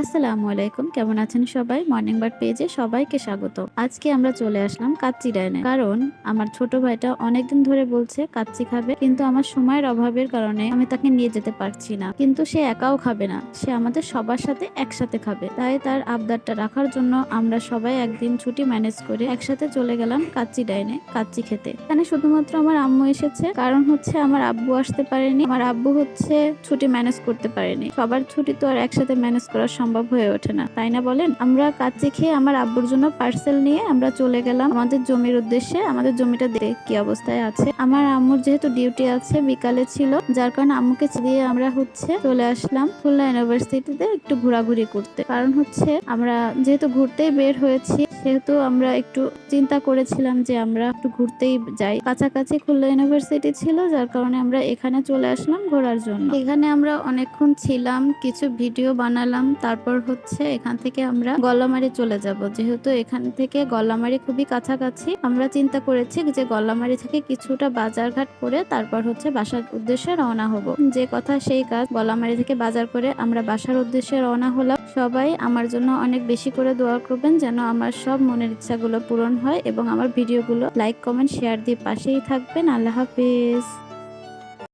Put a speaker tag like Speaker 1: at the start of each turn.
Speaker 1: আসসালামু আলাইকুম, কেমন আছেন সবাই? মর্নিং বার পেজে সবাইকে স্বাগত। আজকে আমরা চলে আসলাম কাচ্চি ডাইনে। কারণ আমার ছোট ভাইটা অনেকদিন ধরে বলছে কাচ্চি খাবে, কিন্তু আমার সময়ের অভাবের কারণে আমি তাকে নিয়ে যেতে পারছি না। কিন্তু সে একাও খাবে না, সে আমাদের সবার সাথে একসাথে খাবে। তাই তার আবদারটা রাখার জন্য আমরা সবাই একদিন ছুটি ম্যানেজ করে একসাথে চলে গেলাম কাচ্চি ডাইনে, কাচ্চি খেতে। এখানে শুধুমাত্র আমার আম্মু এসেছে, কারণ হচ্ছে আমার আব্বু আসতে পারেনি। আমার আব্বু হচ্ছে ছুটি ম্যানেজ করতে পারেনি। সবার ছুটি তো আর একসাথে ম্যানেজ করা সম্ভব হয়ে ওঠে না। তাই না বলেন? আমরা কাচ্চি খেয়ে আমার আব্বুর জন্য পার্সেল নিয়ে আমরা চলে গেলাম আমাদের জমির উদ্দেশ্যে। আমাদের জমিটা দেখে কি অবস্থায় আছে? আমার আম্মুর যেহেতু ডিউটি আছে, বিকালে ছিল, যার কারণে আম্মুকে দিয়ে আমরা হচ্ছে চলে আসলাম খুলনা ইউনিভার্সিটিতে একটু ঘোরাঘুরি করতে। কারণ হচ্ছে আমরা যেহেতু ঘুরতেই বের হয়েছি, সেহেতু আমরা একটু চিন্তা করেছিলাম যে আমরা একটু ঘুরতেই যাই। কাছাকাছি খুলনা ইউনিভার্সিটি ছিল, যার কারণে আমরা এখানে চলে আসলাম ঘোরার জন্য। এখানে আমরা অনেকক্ষণ ছিলাম, কিছু ভিডিও বানালাম, তারপর হচ্ছে এখান থেকে আমরা গল্লামারি চলে যাব। যেহেতু এখান থেকে গল্লামারি খুবই কাছাকাছি, আমরা চিন্তা করেছি যে গল্লামারি থেকে কিছুটা বাজারঘাট করে তারপর হচ্ছে বাসার উদ্দেশ্যে রওনা হব। যে কথা সেই কাজ, গল্লামারি থেকে বাজার করে আমরা বাসার উদ্দেশ্যে রওনা হলাম। সবাই আমার জন্য অনেক বেশি করে দোয়া করবেন যেন আমার সব মনের ইচ্ছাগুলো পূরণ হয় এবং আমার ভিডিওগুলো লাইক, কমেন্ট, শেয়ার দিয়ে পাশেই থাকবেন। আল্লাহ হাফিজ।